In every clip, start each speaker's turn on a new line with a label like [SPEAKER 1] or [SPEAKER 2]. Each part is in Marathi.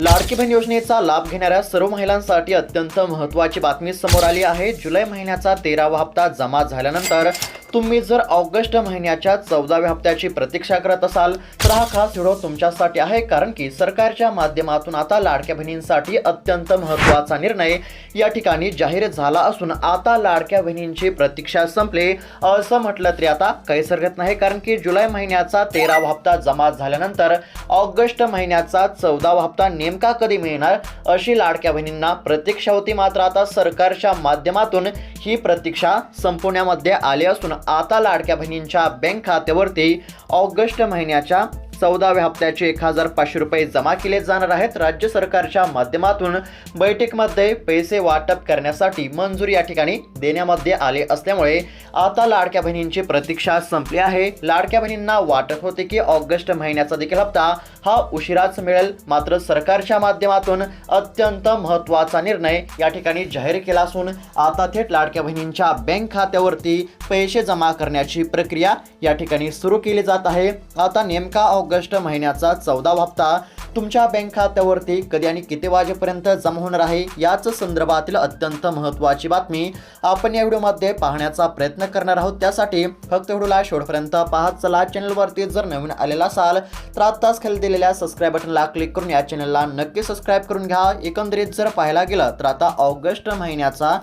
[SPEAKER 1] लाडकी बहीण योजनेचा लाभ घेणाऱ्या सर्व महिलांसाठी अत्यंत महत्त्वाची बातमी समोर आली आहे. जुलै महिन्याचा तेरावा हप्ता जमा झाल्यानंतर तुम्ही जर ऑगस्ट महिन्याच्या चौदाव्या हप्त्याची प्रतीक्षा करत असाल तर हा खास व्हिडिओ तुमच्यासाठी आहे कारण की सरकारच्या माध्यमातून आता लाडक्या बहिणींसाठी अत्यंत महत्त्वाचा निर्णय या ठिकाणी जाहीर झाला असून आता लाडक्या बहिणींची प्रतीक्षा संपली. असं म्हटलं तरी आता काही हरकत नाही कारण की जुलै महिन्याचा तेरावा हप्ता जमा झाल्यानंतर ऑगस्ट महिन्याचा चौदावा हप्ता नेमका कधी मिळणार अशी लाडक्या बहिणींना प्रतीक्षा होती. मात्र आता सरकारच्या माध्यमातून ही प्रतीक्षा संपवण्यामध्ये आली असून आता लाडक्या बहिणींच्या बँक खात्यावरती ऑगस्ट महिन्याच्या चौदाव्या हप्त्याचे एक हजार पाचशे रुपये जमा केले जाणार आहेत. राज्य सरकारच्या माध्यमातून बैठकीमध्ये पैसे वाटप करण्यासाठी मंजुरी या ठिकाणी देण्यामध्ये आले असल्यामुळे आता लाडक्या बहिणींची प्रतीक्षा संपली आहे. लाडक्या बहिणींना वाटत होते की ऑगस्ट महिन्याचा देखील हप्ता हा उशिराच मिळेल. मात्र सरकारच्या माध्यमातून अत्यंत महत्त्वाचा निर्णय या ठिकाणी जाहीर केला असून आता थेट लाडक्या बहिणींच्या बँक खात्यावरती पैसे जमा करण्याची प्रक्रिया या ठिकाणी सुरू केली जात आहे. आता नेमका ऑगस्ट ऑगस्ट महिन्याचा चौदावा हप्ता तुमच्या बँक खात्यावरती कधी आणि किती वाजेपर्यंत जमा होणार आहे याच संदर्भातील अत्यंत महत्त्वाची बातमी आपण या व्हिडिओमध्ये पाहण्याचा प्रयत्न करणार आहोत. त्यासाठी फक्त व्हिडिओला शेवटपर्यंत पाहत चला. चॅनलवरती जर नवीन आलेला असाल तर आत्ताच खाली दिलेल्या सबस्क्राईब बटनला क्लिक करून या चॅनलला नक्की सबस्क्राईब करून घ्या. एकंदरीत जर पाहायला गेलं तर आता ऑगस्ट महिन्याचा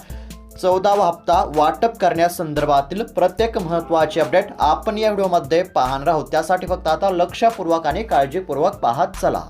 [SPEAKER 1] चौदावा हप्ता वाटप करण्यासंदर्भातील प्रत्येक महत्त्वाचे अपडेट आपण या व्हिडिओमध्ये पाहणार आहोत. त्यासाठी फक्त आता लक्षपूर्वक आणि काळजीपूर्वक पाहत चला.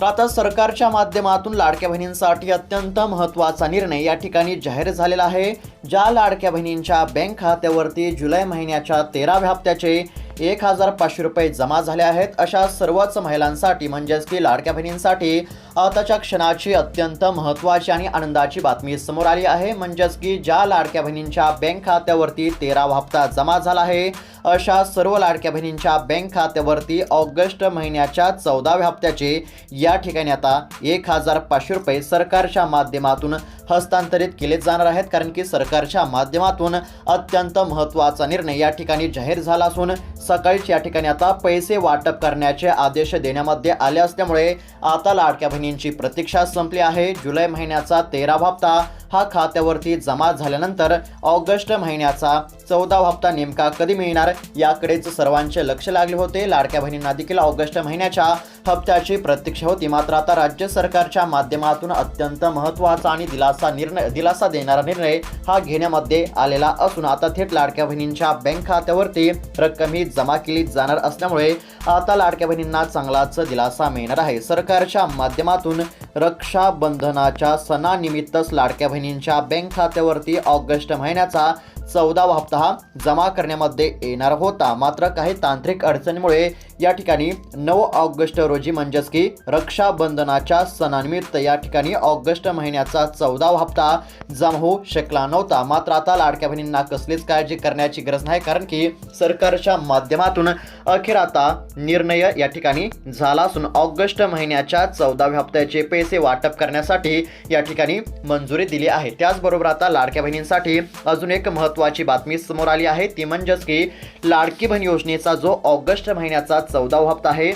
[SPEAKER 1] तर आता सरकारच्या माध्यमातून लाडक्या बहिणींसाठी अत्यंत महत्त्वाचा निर्णय या ठिकाणी जाहीर झालेला आहे. ज्या लाडक्या बहिणींच्या बँक खात्यावरती जुलै महिन्याच्या तेराव्या हप्त्याचे एक हजार पाचशे रुपये जमा झाले आहेत. अशा सर्वच महिलांसाठी म्हणजेच की लाडक्या बहिणींसाठी आताच्या क्षणाची अत्यंत महत्त्वाची आणि आनंदाची बातमी समोर आली आहे. म्हणजेच की ज्या लाडक्या बहिणींच्या बँक खात्यावरती तेरावा हप्ता जमा झाला आहे अशा सर्व लाडक्या बहिणींच्या बँक खात्यावरती ऑगस्ट महिन्याच्या चौदाव्या हप्त्याचे या ठिकाणी आता एक हजार पाचशे रुपये सरकारच्या माध्यमातून हस्तांतरित केले जाणार आहेत. कारण की सरकारच्या माध्यमातून अत्यंत महत्त्वाचा निर्णय या ठिकाणी जाहीर झाला असून सकाळीच या ठिकाणी आता पैसे वाटप करण्याचे आदेश देण्यामध्ये आले असल्यामुळे आता लाडक्या बहिणी बहिणींची प्रतीक्षा संपली आहे. जुलै महिन्याचा तेरावा हप्ता हा खात्यावरती जमा झाल्यानंतर ऑगस्ट महिन्याचा चौदावा हप्ता नेमका कधी मिळणार? याकडेच सर्वांचे लक्ष लागले होते. लाडक्या बहिणींना देखील ऑगस्ट महिन्याच्या हप्त्याची प्रतीक्षा होती. मात्र आता राज्य सरकारच्या माध्यमातून अत्यंत महत्त्वाचा आणि दिलासा निर्णय दिलासा देणारा निर्णय हा घेण्यामध्ये आलेला असून आता थेट लाडक्या बहिणींच्या बँक खात्यावरती रक्कम ही जमा केली जाणार असल्यामुळे आता लाडक्या बहिणींना चांगलाच दिलासा मिळणार आहे. सरकारच्या माध्यमातून रक्षाबंधनाच्या सणानिमित्तच लाडक्या बहिणींच्या बँक खात्यावरती ऑगस्ट महिन्याचा चौदावा हप्ता हा जमा करण्यामध्ये येणार होता. मात्र काही तांत्रिक अडचणीमुळे या ठिकाणी नऊ ऑगस्ट रोजी म्हणजेच की रक्षाबंधनाच्या सणानिमित्त या ठिकाणी ऑगस्ट महिन्याचा चौदावा हप्ता जमा होऊ शकला नव्हता. मात्र आता लाडक्या बहिणींना कसलीच काळजी करण्याची गरज नाही कारण की सरकारच्या माध्यमातून अखेर आता निर्णय या ठिकाणी झाला असून ऑगस्ट महिन्याच्या चौदाव्या हप्त्याचे पैसे वाटप करण्यासाठी या ठिकाणी मंजुरी दिली आहे. त्याचबरोबर आता लाडक्या बहिणींसाठी अजून एक महत्त्वाची बातमी समोर आली आहे. ती म्हणजेच की लाडकी बहीण योजनेचा जो ऑगस्ट महिन्याचा चौदावा हप्ता आहे.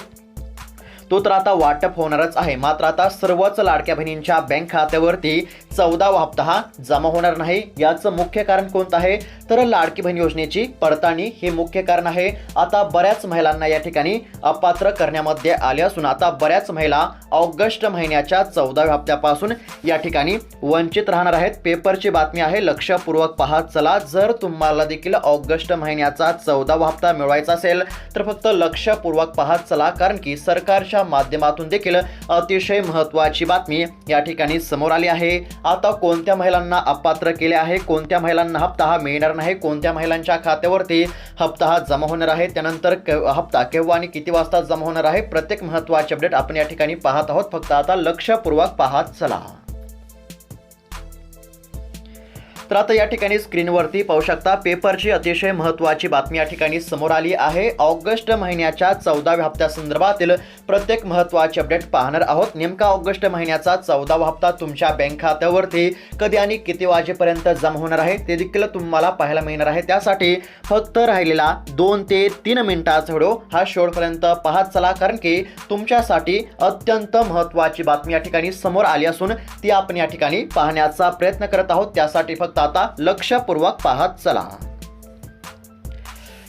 [SPEAKER 1] तो तर आता वाटप होणारच आहे. मात्र आता सर्वच लाडक्या बहिणींच्या बँक खात्यावरती चौदावा हप्ता हा जमा होणार नाही. याचं मुख्य कारण कोणतं आहे? तर लाडकी बहीण योजनेची पडताळणी हे मुख्य कारण आहे. आता बऱ्याच महिलांना या ठिकाणी अपात्र करण्यामध्ये आले असून आता बऱ्याच महिला ऑगस्ट महिन्याच्या चौदाव्या हप्त्यापासून या ठिकाणी वंचित राहणार आहेत. पेपरची बातमी आहे लक्षपूर्वक पाहत चला जर तुम्हाला देखील ऑगस्ट महिन्याचा चौदावा हप्ता मिळवायचा असेल तर फक्त लक्षपूर्वक पाहत चला कारण की सरकारच्या माध्यमातून देखील अतिशय महत्त्वाची बातमी या ठिकाणी समोर आली आहे. आता कोणत्या महिलांना अपात्र केले आहे? कोणत्या महिलांना हप्ता हा मिळणार नाही? कोणत्या महिलांच्या खात्यावरती हप्ता हा जमा होणार आहे? त्यानंतर के- हप्ता केव्हा आणि किती वाजता जमा होणार आहे? प्रत्येक महत्त्वाचे अपडेट आपण या ठिकाणी पाहत आहोत. फक्त आता लक्षपूर्वक पाहत चला. तर आता या ठिकाणी स्क्रीनवरती पाहू शकता. पेपरची अतिशय महत्त्वाची बातमी या ठिकाणी समोर आली आहे. ऑगस्ट महिन्याच्या चौदाव्या हप्त्यासंदर्भातील प्रत्येक महत्त्वाचे अपडेट पाहणार आहोत. नेमका ऑगस्ट महिन्याचा चौदावा हप्ता तुमच्या बँक खात्यावरती कधी आणि किती वाजेपर्यंत जमा होणार आहे ते देखील तुम्हाला पाहायला मिळणार आहे. त्यासाठी फक्त राहिलेला दोन ते तीन मिनिटाचा व्हिडिओ हा शेवटपर्यंत पाहत चला कारण की तुमच्यासाठी अत्यंत महत्त्वाची बातमी या ठिकाणी समोर आली असून ती आपण या ठिकाणी पाहण्याचा प्रयत्न करत आहोत. त्यासाठी फक्त आता लक्षपूर्वक पाहत चला.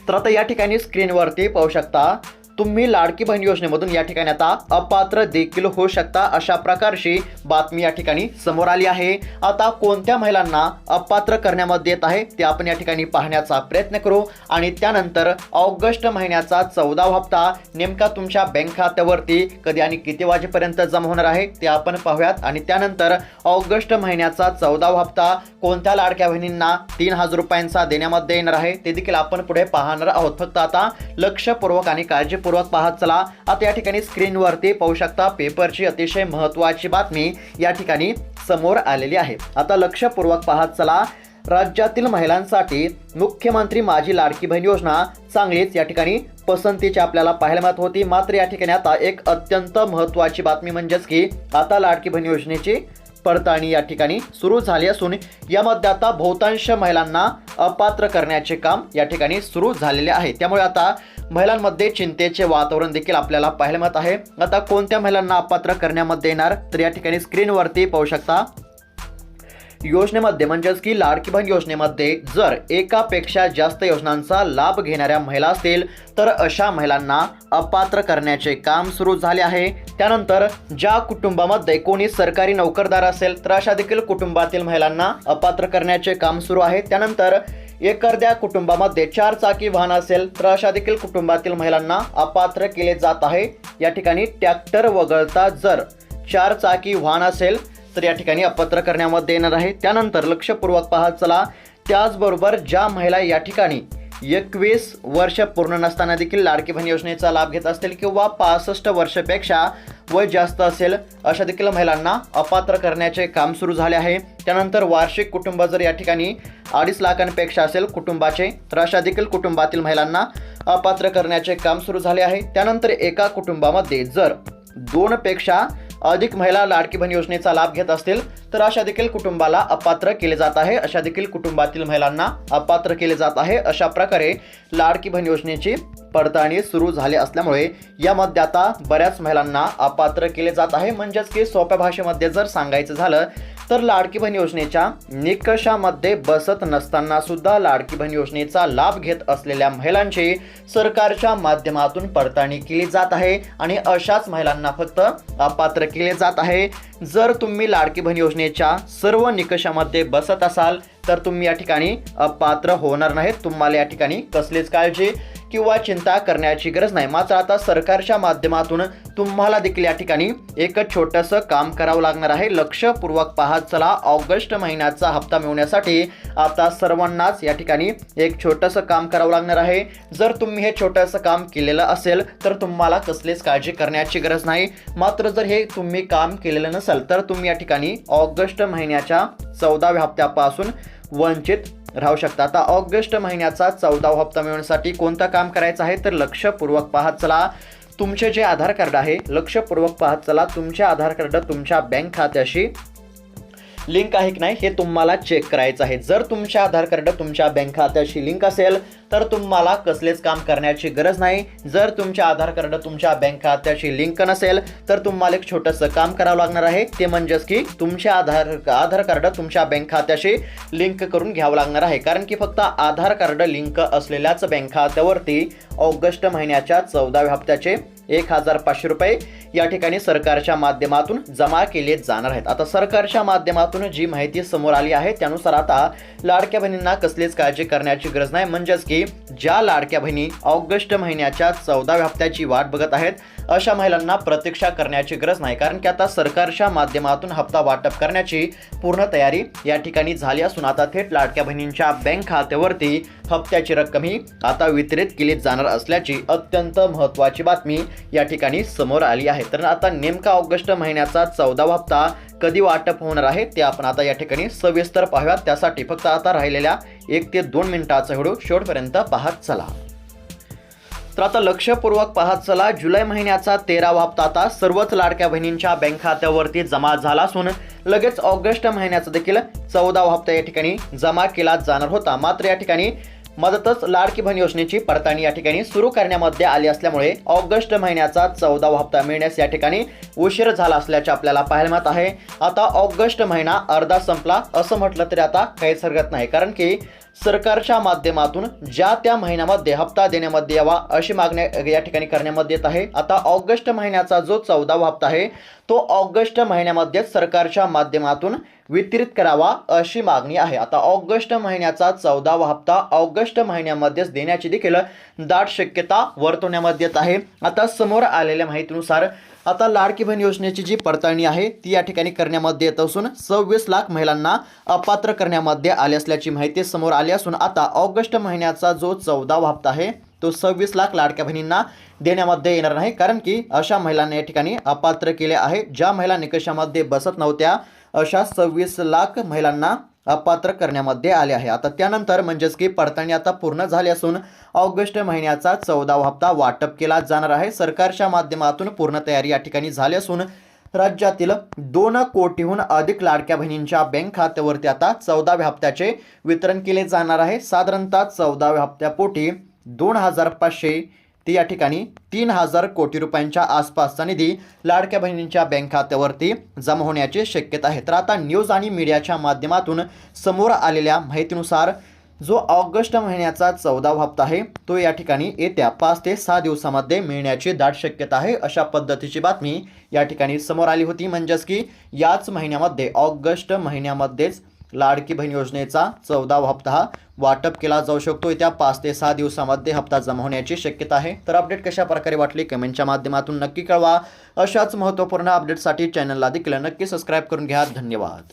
[SPEAKER 1] तर आता या ठिकाणी स्क्रीनवरती पाहू शकता तुम्ही लाडकी बहीण योजनेमधून या ठिकाणी आता अपात्र देखील होऊ शकता अशा प्रकारची बातमी या ठिकाणी समोर आली आहे. आता कोणत्या महिलांना अपात्र करण्यामध्ये येत आहे ते आपण या ठिकाणी पाहण्याचा प्रयत्न करू. आणि त्यानंतर ऑगस्ट महिन्याचा चौदावा हप्ता नेमका तुमच्या बँक खात्यावरती कधी आणि किती वाजेपर्यंत जमा होणार आहे ते आपण पाहूयात. आणि त्यानंतर ऑगस्ट महिन्याचा चौदावा हप्ता कोणत्या लाडक्या बहिणींना तीन हजार रुपयांचा देण्यामध्ये येणार आहे ते देखील आपण पुढे पाहणार आहोत. फक्त आता लक्षपूर्वक आणि काळजीपूर्वक पाहत चला. आता या ठिकाणी स्क्रीनवरती पाहू शकता पेपरची अतिशय महत्त्वाची बातमी या ठिकाणी समोर आलेली आहे. आता लक्षपूर्वक पाहत चला. राज्यातील महिलांसाठी मुख्यमंत्री माझी लाडकी बहीण योजना चांगलीच या ठिकाणी पसंतीची आपल्याला पाहायला मिळत होती. मात्र या ठिकाणी आता एक अत्यंत महत्त्वाची बातमी म्हणजेच की आता लाडकी बहीण योजनेची पडताळणी या ठिकाणी सुरू झाली असून यामध्ये आता बहुतांश महिलांना अपात्र करण्याचे काम या ठिकाणी सुरू झालेले आहे. त्यामुळे आता महिलांमध्ये चिंतेचे वातावरण देखील आपल्याला पाहायला मिळत आहे. आता कोणत्या महिलांना अपात्र करण्यामध्ये येणार? तर या ठिकाणी स्क्रीनवरती पाहू शकता योजनेमध्ये म्हणजेच की लाडकी बहीण योजनेमध्ये जर एकापेक्षा जास्त योजनांचा लाभ घेणाऱ्या महिला असतील तर अशा महिलांना अपात्र करण्याचे काम सुरू झाले आहे. त्यानंतर ज्या कुटुंबामध्ये कोणी सरकारी नोकरदार असेल तर अशा देखील कुटुंबातील महिलांना अपात्र करण्याचे काम सुरू आहे. त्यानंतर एखाद्या कुटुंबामध्ये चार चाकी वाहन असेल तर अशा देखील कुटुंबातील महिलांना अपात्र केले जात आहे. या ठिकाणी ट्रॅक्टर वगळता जर चार चाकी वाहन असेल तर या ठिकाणी अपात्र करण्यामध्ये येणार आहे. त्यानंतर लक्षपूर्वक पाहत चला. त्याचबरोबर ज्या महिला या ठिकाणी एकवीस वर्ष पूर्ण नसताना देखील लाडकी बहीण योजनेचा लाभ घेत असतील किंवा पासष्ट वर्षापेक्षा वय जास्त असेल अशा देखील महिलांना अपात्र करण्याचे काम सुरू झाले आहे. त्यानंतर वार्षिक कुटुंब जर या ठिकाणी अडीच लाखांपेक्षा असेल कुटुंबाचे तर अशा देखील कुटुंबातील महिलांना अपात्र करण्याचे काम सुरू झाले आहे. त्यानंतर एका कुटुंबामध्ये जर दोनपेक्षा अधिक महिला लाडकी बहीण योजनेचा लाभ घेत असतील तर अशा देखील कुटुंबाला अपात्र केले जात आहे. अशा देखील कुटुंबातील महिलांना अपात्र केले जात आहे. अशा प्रकारे लाडकी बहीण योजनेची पडताळणी सुरू झाली असल्यामुळे यामध्ये आता बऱ्याच महिलांना अपात्र केले जात आहे. म्हणजेच की सोप्या भाषेमध्ये जर सांगायचं झालं तर लाडकी बहीण योजनेच्या निकषामध्ये बसत नसताना सुद्धा लाडकी बहीण योजनेचा लाभ घेत असलेल्या महिलांची सरकारच्या माध्यमातून पडताळणी केली जात आहे आणि अशाच महिलांना फक्त अपात्र केले जात आहे. जर तुम्ही लाडकी बहीण योजनेच्या सर्व निकषामध्ये बसत असाल तर तुम्ही या ठिकाणी अपात्र होणार नाहीत. तुम्हाला या ठिकाणी कसलीच काळजी किंवा चिंता करण्याची गरज नाही. मात्र आता सरकारच्या माध्यमातून तुम्हाला देखील या ठिकाणी एक छोटंसं काम करावं लागणार आहे. लक्षपूर्वक पाहत चला. ऑगस्ट महिन्याचा हप्ता मिळवण्यासाठी आता सर्वांनाच या ठिकाणी एक छोटंसं काम करावं लागणार आहे. जर तुम्ही हे छोटंसं काम केलेलं असेल तर तुम्हाला कसलीच काळजी करण्याची गरज नाही. मात्र जर हे तुम्ही काम केलेलं नसेल तर तुम्ही या ठिकाणी ऑगस्ट महिन्याच्या चौदाव्या हप्त्यापासून वंचित राहू शकता. आता ऑगस्ट महिन्याचा चौदावा हप्ता मिळवण्यासाठी कोणतं काम करायचं आहे? तर लक्षपूर्वक पाहत चला. तुमचे जे आधार कार्ड आहे लक्षपूर्वक पाहत चला. तुमचे आधार कार्ड तुमच्या बँक खात्याशी लिंक आहे की नाही हे तुम्हाला चेक करायचं आहे. जर तुमच्या आधार कार्ड तुमच्या बँक खात्याशी लिंक असेल तर तुम्हाला कसलेच काम करण्याची गरज नाही. जर तुमच्या आधार कार्ड तुमच्या बँक खात्याशी लिंक नसेल तर तुम्हाला एक छोटंसं काम करावं लागणार आहे. ते म्हणजेच की तुमच्या आधार आधार कार्ड तुमच्या बँक खात्याशी लिंक करून घ्यावं लागणार आहे. कारण की फक्त आधार कार्ड लिंक असलेल्याच बँक खात्यावरती ऑगस्ट महिन्याच्या चौदाव्या हप्त्याचे एक हजार पाचशे रुपये या ठिकाणी सरकारच्या माध्यमातून जमा केले जाणार आहेत. आता सरकारच्या माध्यमातून जी माहिती समोर आली आहे त्यानुसार आता लाडक्या बहिणींना कसलीच काळजी करण्याची गरज नाही. म्हणजेच की ज्या लाडक्या बहिणी ऑगस्ट महिन्याच्या चौदाव्या हप्त्याची वाट बघत आहेत अशा महिलांना प्रतीक्षा करण्याची गरज नाही कारण की आता सरकारच्या माध्यमातून हप्ता वाटप करण्याची पूर्ण तयारी या ठिकाणी झाली असून आता थेट लाडक्या बहिणींच्या बँक खात्यावरती हप्त्याची रक्कम ही आता वितरित केली जाणार असल्याची अत्यंत महत्त्वाची बातमी या ठिकाणी समोर आली आहे. तर आता नेमका ऑगस्ट महिन्याचा चौदावा हप्ता कधी वाटप होणार आहे ते आपण आता या ठिकाणी सविस्तर पाहूयात. त्यासाठी फक्त आता राहिलेल्या एक ते दोन मिनिटाचा व्हिडिओ शेवटपर्यंत पाहत चला. तर आता लक्षपूर्वक पाहत चला. जुलै महिन्याचा तेरावा हप्ता आता सर्वच लाडक्या बहिणींच्या बँक खात्यावरती जमा झाला असून लगेच ऑगस्ट महिन्याचा देखील चौदावा हप्ता या ठिकाणी जमा केला जाणार होता. मात्र या ठिकाणी मदतच लाडकी बहीण योजनेची पडताळणी या ठिकाणी सुरू करण्यामध्ये आली असल्यामुळे ऑगस्ट महिन्याचा चौदावा हप्ता मिळण्यास या ठिकाणी उशीर झाला असल्याचे आपल्याला पाहायला मिळत आहे. आता ऑगस्ट महिना अर्धा संपला असं म्हटलं तरी आता काहीच हरकत नाही. कारण की सरकारच्या माध्यमातून ज्या त्या महिन्यामध्ये हप्ता देण्यामध्ये यावा अशी मागणी या ठिकाणी करण्यामध्ये येत आहे. आता ऑगस्ट महिन्याचा जो चौदावा हप्ता आहे तो ऑगस्ट महिन्यामध्ये सरकारच्या माध्यमातून वितरित करावा अशी मागणी आहे. आता ऑगस्ट महिन्याचा चौदावा हप्ता ऑगस्ट महिन्यामध्येच देण्याची देखील दाट शक्यता वर्तवण्यामध्ये येत आहे. आता समोर आलेल्या माहितीनुसार आता लाडकी बहीण योजनेची जी पडताळणी आहे ती या ठिकाणी करण्यामध्ये येत असून सव्वीस लाख महिलांना अपात्र करण्यामध्ये आले असल्याची माहिती समोर आली असून आता ऑगस्ट महिन्याचा जो चौदावा हप्ता आहे तो सव्वीस लाख लाडक्या बहिणींना देण्यामध्ये येणार नाही कारण की अशा महिलांना या ठिकाणी अपात्र केले आहे. ज्या महिला निकषामध्ये बसत नव्हत्या अशा सव्वीस लाख महिलांना अपात्र करण्यामध्ये आले आहे. आता त्यानंतर म्हणजेच की पडताळणी आता पूर्ण झाली असून ऑगस्ट महिन्याचा चौदावा हप्ता वाटप केला जाणार आहे. सरकारच्या माध्यमातून पूर्ण तयारी या ठिकाणी झाली असून राज्यातील दोन कोटीहून अधिक लाडक्या बहिणींच्या बँक खात्यावरती आता चौदाव्या हप्त्याचे वितरण केले जाणार आहे. साधारणतः चौदाव्या हप्त्यापोटी दोन हजार पाचशे ती या ठिकाणी तीन हजार कोटी रुपयांच्या आसपासचा निधी लाडक्या बहिणींच्या बँक खात्यावरती जमा होण्याची शक्यता आहे. तर आता न्यूज आणि मीडियाच्या माध्यमातून समोर आलेल्या माहितीनुसार जो ऑगस्ट महिन्याचा चौदावा हप्ता आहे तो या ठिकाणी येत्या पाच ते सहा दिवसामध्ये मिळण्याची दाट शक्यता आहे अशा पद्धतीची बातमी या ठिकाणी समोर आली होती. म्हणजेच की याच महिन्यामध्ये ऑगस्ट महिन्यामध्येच लाडकी बहीण योजनेचा चौदावा हप्ता वाटप केला जाऊ शकतो. येत्या पाच ते सहा दिवसामध्ये हप्ता जमा होण्याची शक्यता आहे. तर अपडेट कशा प्रकारे वाटली? कमेंटच्या माध्यमातून नक्की कळवा. अशाच महत्त्वपूर्ण अपडेटसाठी चॅनलला देखील नक्की सबस्क्राईब करून घ्या. धन्यवाद.